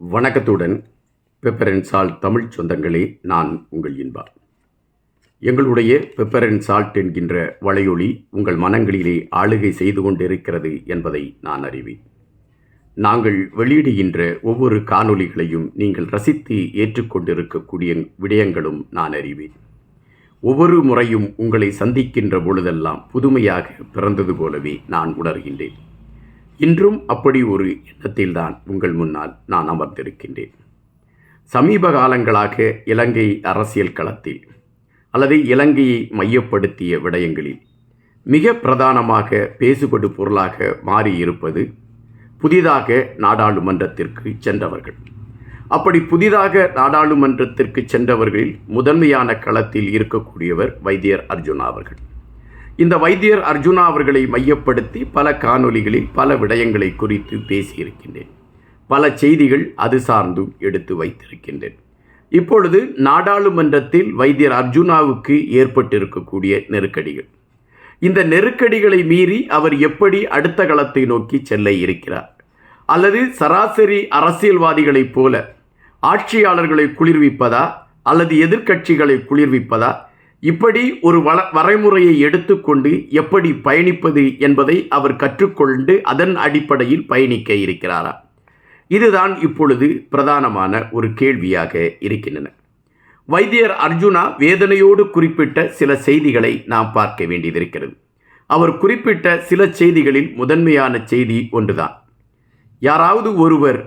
வணக்கத்துடன் பெப்பரன் சால்ட் தமிழ் சொந்தங்களே நான் உங்கள் இன்பார் எங்களுடைய பெப்பரன் சால்ட் என்கின்ற வலையொலி உங்கள் மனங்களிலே ஆளுகை செய்து கொண்டிருக்கிறது என்பதை நான் அறிவேன். நாங்கள் வெளியிடுகின்ற ஒவ்வொரு காணொளிகளையும் நீங்கள் ரசித்து ஏற்றுக்கொண்டிருக்கக்கூடிய விடயங்களும் நான் அறிவேன். ஒவ்வொரு முறையும் உங்களை சந்திக்கின்ற பொழுதெல்லாம் புதுமையாக பிறந்தது போலவே நான் உணர்கின்றேன். இன்றும் அப்படி ஒரு எண்ணத்தில்தான் உங்கள் முன்னால் நான் அமர்ந்திருக்கின்றேன். சமீப காலங்களாக இலங்கை அரசியல் களத்தில் அல்லது இலங்கையை மையப்படுத்திய விடயங்களில் மிக பிரதானமாக பேசுபடு பொருளாக மாறியிருப்பது புதிதாக நாடாளுமன்றத்திற்கு சென்றவர்கள். அப்படி புதிதாக நாடாளுமன்றத்திற்கு சென்றவர்களில் முதன்மையான களத்தில் இருக்கக்கூடியவர் வைத்தியர் அர்ஜுனா அவர்கள். இந்த வைத்தியர் அர்ஜுனா அவர்களை மையப்படுத்தி பல காணொலிகளில் பல விடயங்களை குறித்து பேசியிருக்கின்றேன். பல செய்திகள் அது சார்ந்தும் எடுத்து வைத்திருக்கின்றேன். இப்பொழுது நாடாளுமன்றத்தில் வைத்தியர் அர்ஜுனாவுக்கு ஏற்பட்டிருக்கக்கூடிய நெருக்கடிகள். இந்த நெருக்கடிகளை மீறி அவர் எப்படி அடுத்த களத்தை நோக்கி செல்ல இருக்கிறார்? அல்லது சராசரி அரசியல்வாதிகளைப் போல ஆட்சியாளர்களை குளிர்விப்பதா? அல்லது எதிர்க்கட்சிகளை குளிர்விப்பதா? இப்படி ஒரு வள வரைமுறையை எடுத்துக்கொண்டு எப்படி பயணிப்பது என்பதை அவர் கற்றுக்கொண்டு அதன் அடிப்படையில் பயணிக்க இருக்கிறாரா? இதுதான் இப்பொழுது பிரதானமான ஒரு கேள்வியாக இருக்கின்றன. வைத்தியர் அர்ஜுனா வேதனையோடு குறிப்பிட்ட சில செய்திகளை நாம் பார்க்க வேண்டியதிருக்கிறது அவர் குறிப்பிட்ட சில செய்திகளில் முதன்மையான செய்தி ஒன்றுதான். யாராவது ஒருவர்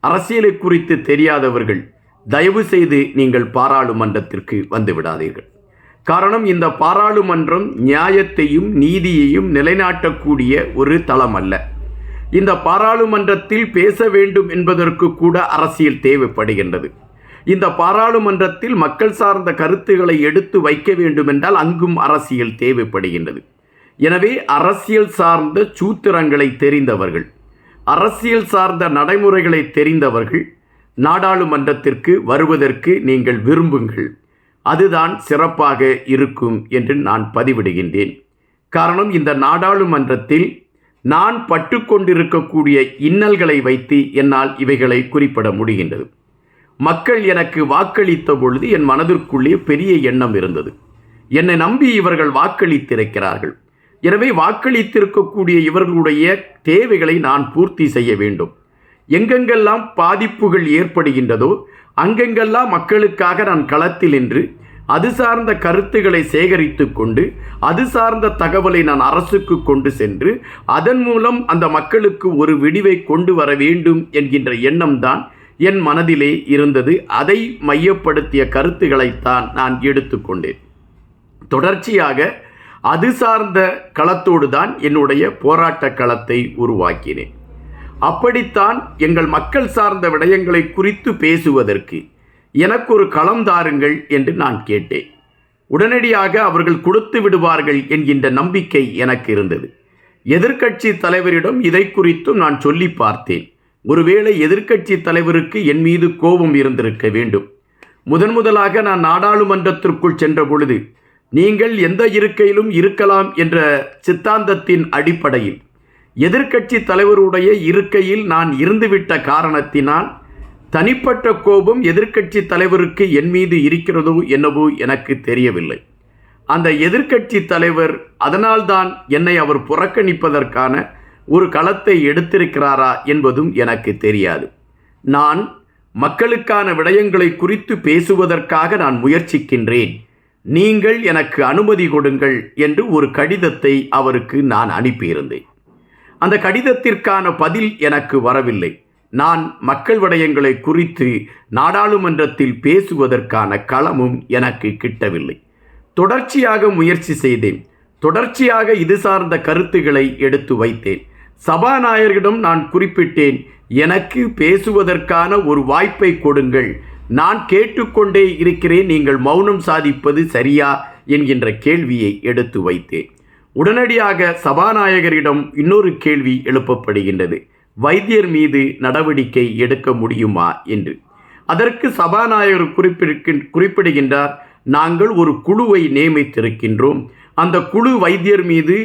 அரசியலை குறித்து தெரியாதவர்கள் தயவு செய்து நீங்கள் பாராளுமன்றத்திற்கு வந்து விடாதீர்கள். காரணம் இந்த பாராளுமன்றம் நியாயத்தையும் நீதியையும் நிலைநாட்டக்கூடிய ஒரு தளம் அல்ல இந்த பாராளுமன்றத்தில் பேச வேண்டும் என்பதற்கு கூட அரசியல் தேவைப்படுகின்றது. இந்த பாராளுமன்றத்தில் மக்கள் சார்ந்த கருத்துக்களை எடுத்து வைக்க வேண்டுமென்றால் அங்கும் அரசியல் தேவைப்படுகின்றது. எனவே அரசியல் சார்ந்த சூத்திரங்களை தெரிந்தவர்கள் அரசியல் சார்ந்த நடைமுறைகளை தெரிந்தவர்கள் நாடாளுமன்றத்திற்கு வருவதற்கு நீங்கள் விரும்புங்கள். அதுதான் சிறப்பாக இருக்கும் என்று நான் பதிவிடுகின்றேன். காரணம் இந்த நாடாளுமன்றத்தில் நான் பட்டுக்கொண்டிருக்கக்கூடிய இன்னல்களை வைத்து என்னால் இவைகளை குறிப்பிட முடிகின்றது. மக்கள் எனக்கு வாக்களித்த பொழுது என் மனதிற்குள்ளே பெரிய எண்ணம் இருந்தது. என்னை நம்பி இவர்கள் வாக்களித்திருக்கிறார்கள். எனவே வாக்களித்திருக்கக்கூடிய இவர்களுடைய தேவைகளை நான் பூர்த்தி செய்ய வேண்டும். எங்கெங்கெல்லாம் பாதிப்புகள் ஏற்படுகின்றதோ அங்கெங்கெல்லாம் மக்களுக்காக நான் களத்தில் நின்று அது சார்ந்த கருத்துக்களை சேகரித்து கொண்டு அது சார்ந்த தகவலை நான் அரசுக்கு கொண்டு சென்று அதன் மூலம் அந்த மக்களுக்கு ஒரு விடிவை கொண்டு வர வேண்டும் என்கின்ற எண்ணம்தான் என் மனதிலே இருந்தது. அதை மையப்படுத்திய கருத்துக்களைத்தான் நான் எடுத்துக்கொண்டேன் தொடர்ச்சியாக அது சார்ந்த களத்தோடு தான் என்னுடைய போராட்ட களத்தை உருவாக்கினேன். அப்படித்தான் எங்கள் மக்கள் சார்ந்த விடயங்களை குறித்து பேசுவதற்கு எனக்கு ஒரு களம் தாருங்கள் என்று நான் கேட்டேன். உடனடியாக அவர்கள் கொடுத்து விடுவார்கள் என்கின்ற நம்பிக்கை எனக்கு இருந்தது. எதிர்க்கட்சி தலைவரிடம் இதை குறித்தும் நான் சொல்லி பார்த்தேன். ஒருவேளை எதிர்க்கட்சி தலைவருக்கு என் மீது கோபம் இருந்திருக்க வேண்டும். முதன் முதலாக நான் நாடாளுமன்றத்திற்குள் சென்ற பொழுது நீங்கள் எந்த இருக்கையிலும் இருக்கலாம் என்ற சித்தாந்தத்தின் அடிப்படையில் எதிர்க்கட்சி தலைவருடைய இருக்கையில் நான் இருந்துவிட்ட காரணத்தினால் தனிப்பட்ட கோபம் எதிர்க்கட்சி தலைவருக்கு என் மீது இருக்கிறதோ என்னவோ எனக்கு தெரியவில்லை. அந்த எதிர்க்கட்சி தலைவர் அதனால்தான் என்னை அவர் புறக்கணிப்பதற்கான ஒரு களத்தை எடுத்திருக்கிறாரா என்பதும் எனக்கு தெரியாது. நான் மக்களுக்கான விடயங்களை குறித்து பேசுவதற்காக நான் முயற்சிக்கின்றேன். நீங்கள் எனக்கு அனுமதி கொடுங்கள் என்று ஒரு கடிதத்தை அவருக்கு நான் அனுப்பியிருந்தேன். அந்த கடிதத்திற்கான பதில் எனக்கு வரவில்லை. நான் மக்கள் விடயங்களை குறித்து நாடாளுமன்றத்தில் பேசுவதற்கான களமும் எனக்கு கிட்டவில்லை. தொடர்ச்சியாக முயற்சி செய்தேன். தொடர்ச்சியாக இது சார்ந்த கருத்துக்களை எடுத்து வைத்தேன். சபாநாயகரிடம் நான் குறிப்பிட்டேன் எனக்கு பேசுவதற்கான ஒரு வாய்ப்பை கொடுங்கள். நான் கேட்டுக்கொண்டே இருக்கிறேன். நீங்கள் மௌனம் சாதிப்பது சரியா? என்கின்ற கேள்வியை எடுத்து வைத்தேன். உடனடியாக சபாநாயகரிடம் இன்னொரு கேள்வி எழுப்பப்படுகின்றது. வைத்தியர் மீது நடவடிக்கை எடுக்க முடியுமா என்று. அதற்கு சபாநாயகர் குறிப்பிடுகின் குறிப்பிடுகின்றார் நாங்கள் ஒரு குழுவை நியமித்திருக்கின்றோம். அந்த குழு வைத்தியர் மீது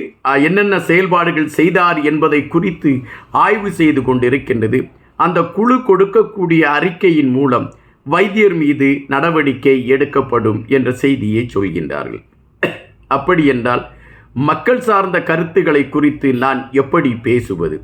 என்னென்ன செயல்பாடுகள் செய்தார் என்பதை குறித்து ஆய்வு செய்து கொண்டிருக்கின்றது. அந்த குழு கொடுக்கக்கூடிய அறிக்கையின் மூலம் வைத்தியர் மீது நடவடிக்கை எடுக்கப்படும் என்ற செய்தியை சொல்கின்றார்கள். அப்படி என்றால் மக்கள் சார்ந்த கருத்துக்களை குறித்து நான் எப்படி பேசுவது?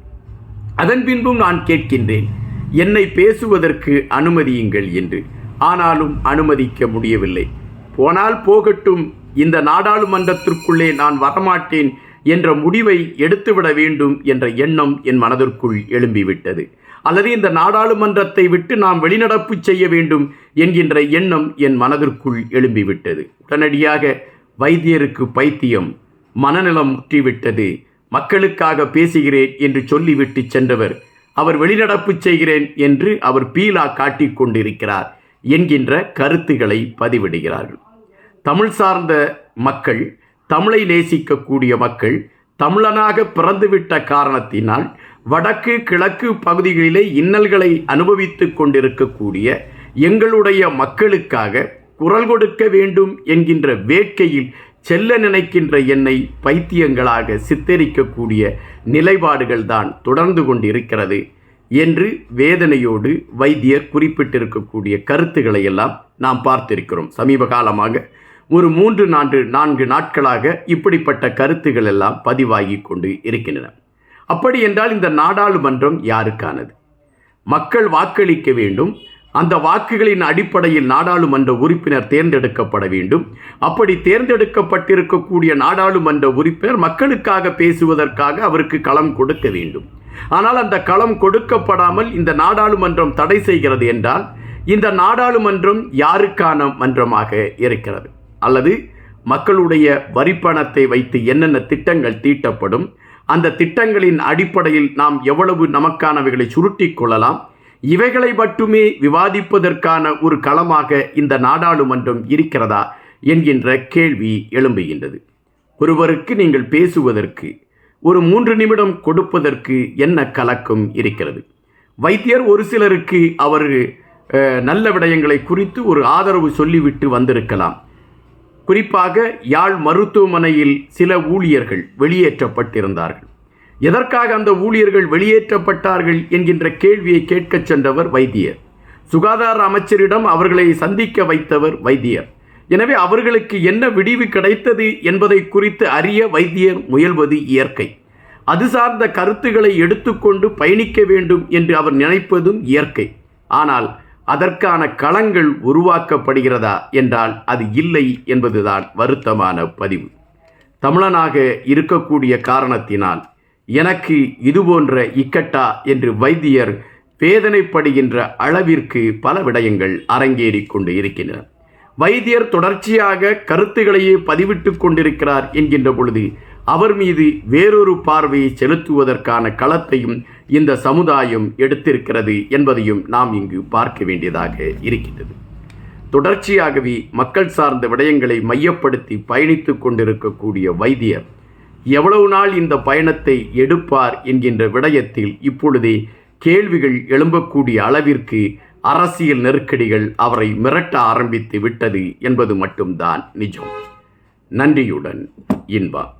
அதன் பின்பும் நான் கேட்கின்றேன். என்னை பேசுவதற்கு அனுமதியுங்கள் என்று. ஆனாலும் அனுமதிக்க முடியவில்லை. போனால் போகட்டும் இந்த நாடாளுமன்றத்திற்குள்ளே நான் வரமாட்டேன் என்ற முடிவை எடுத்துவிட வேண்டும் என்ற எண்ணம் என் மனதிற்குள் எழும்பிவிட்டது. அல்லது இந்த நாடாளுமன்றத்தை விட்டு நாம் வெளிநடப்பு செய்ய வேண்டும் என்கின்ற எண்ணம் என் மனதிற்குள் எழும்பிவிட்டது. உடனடியாக வைத்தியருக்கு பைத்தியம் மனநலம் முற்றிவிட்டது மக்களுக்காக பேசுகிறேன் என்று சொல்லிவிட்டு சென்றவர். அவர் வெளிநடப்பு செய்கிறேன் என்று அவர் பீலா காட்டிக் கொண்டிருக்கிறார் என்கின்ற கருத்துக்களை பதிவிடுகிறார்கள். தமிழ் சார்ந்த மக்கள் தமிழை நேசிக்கக்கூடிய மக்கள் தமிழனாக பிறந்துவிட்ட காரணத்தினால் வடக்கு கிழக்கு பகுதிகளிலே இன்னல்களை அனுபவித்து கொண்டிருக்கக்கூடிய எங்களுடைய மக்களுக்காக குரல் கொடுக்க வேண்டும் என்கின்ற வேட்கையில் செல்ல நினைக்கின்ற என்னை பைத்தியங்களாக சித்தரிக்கக்கூடிய நிலைப்பாடுகள் தான் தொடர்ந்து கொண்டிருக்கிறது என்று வேதனையோடு வைத்தியர் குறிப்பிட்டிருக்கக்கூடிய கருத்துக்களை எல்லாம் நாம் பார்த்திருக்கிறோம். சமீப காலமாக ஒரு மூன்று நான்கு நான்கு நாட்களாக இப்படிப்பட்ட கருத்துக்கள் எல்லாம் பதிவாகி கொண்டு இருக்கின்றன. அப்படி என்றால் இந்த நாடாளுமன்றம் யாருக்கானது? மக்கள் வாக்களிக்க வேண்டும் அந்த வாக்குகளின் அடிப்படையில் நாடாளுமன்ற உறுப்பினர் தேர்ந்தெடுக்கப்பட வேண்டும். அப்படி தேர்ந்தெடுக்கப்பட்டிருக்கக்கூடிய நாடாளுமன்ற உறுப்பினர் மக்களுக்காக பேசுவதற்காக அவருக்கு களம் கொடுக்க வேண்டும். ஆனால் அந்த களம் கொடுக்கப்படாமல் இந்த நாடாளுமன்றம் தடை செய்கிறது என்றால் இந்த நாடாளுமன்றம் யாருக்கான மன்றமாக இருக்கிறது? அல்லது மக்களுடைய வரிப்பணத்தை வைத்து என்னென்ன திட்டங்கள் தீட்டப்படும்? அந்த திட்டங்களின் அடிப்படையில் நாம் எவ்வளவு நமக்கானவைகளை சுருட்டி கொள்ளலாம்? இவைகளை மட்டுமே விவாதிப்பதற்கான ஒரு களமாக இந்த நாடாளுமன்றம் இருக்கிறதா என்கின்ற கேள்வி எழும்புகின்றது. ஒருவருக்கு நீங்கள் பேசுவதற்கு ஒரு மூன்று நிமிடம் கொடுப்பதற்கு என்ன கலக்கம் இருக்கிறது? வைத்தியர் ஒரு சிலருக்கு அவர் நல்ல விடயங்களை குறித்து ஒரு ஆதரவு சொல்லிவிட்டு வந்திருக்கலாம். குறிப்பாக யாழ் மருத்துவமனையில் சில ஊழியர்கள் வெளியேற்றப்பட்டிருந்தார்கள். எதற்காக அந்த ஊழியர்கள் வெளியேற்றப்பட்டார்கள் என்கின்ற கேள்வியை கேட்கச் சென்றவர் வைத்தியர். சுகாதார அமைச்சரிடம் அவர்களை சந்திக்க வைத்தவர் வைத்தியர். எனவே அவர்களுக்கு என்ன விடிவு கிடைத்தது என்பதை குறித்து அறிய வைத்தியர் முயல்வது இயற்கை. அது சார்ந்த கருத்துக்களை எடுத்துக்கொண்டு பயணிக்க வேண்டும் என்று அவர் நினைப்பதும் இயற்கை. ஆனால் அதற்கான களங்கள் உருவாக்கப்படுகிறதா என்றால் அது இல்லை என்பதுதான் வருத்தமான பதிவு. தமிழனாக இருக்கக்கூடிய காரணத்தினால் எனக்கு இதுபோன்ற இக்கட்டா என்று வைத்தியர் வேதனைப்படுகின்ற அளவிற்கு பல விடயங்கள் அரங்கேறிக் கொண்டு இருக்கின்றன வைத்தியர் தொடர்ச்சியாக கருத்துக்களையே பதிவிட்டுக் கொண்டிருக்கிறார் என்கின்ற பொழுது அவர் மீது வேறொரு பார்வையை செலுத்துவதற்கான களத்தையும் இந்த சமுதாயம் எடுத்திருக்கிறது என்பதையும் நாம் இங்கு பார்க்க வேண்டியதாக இருக்கின்றது. தொடர்ச்சியாகவே மக்கள் சார்ந்த விடயங்களை மையப்படுத்தி பயணித்துக் கொண்டிருக்கக்கூடிய வைத்தியர் எவ்வளவு நாள் இந்த பயணத்தை எடுப்பார் என்கின்ற விடயத்தில் இப்பொழுதே கேள்விகள் எழும்பக்கூடிய அளவிற்கு அரசியல் நெருக்கடிகள் அவரை மிரட்ட ஆரம்பித்து விட்டது என்பது மட்டும்தான் நிஜம். நன்றியுடன் இன்பா.